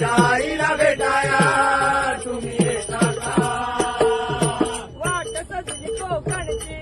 शाळीला भेटाया तुम्ही येता वाट सजली कोकणची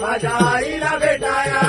मदारी ना बेटाया।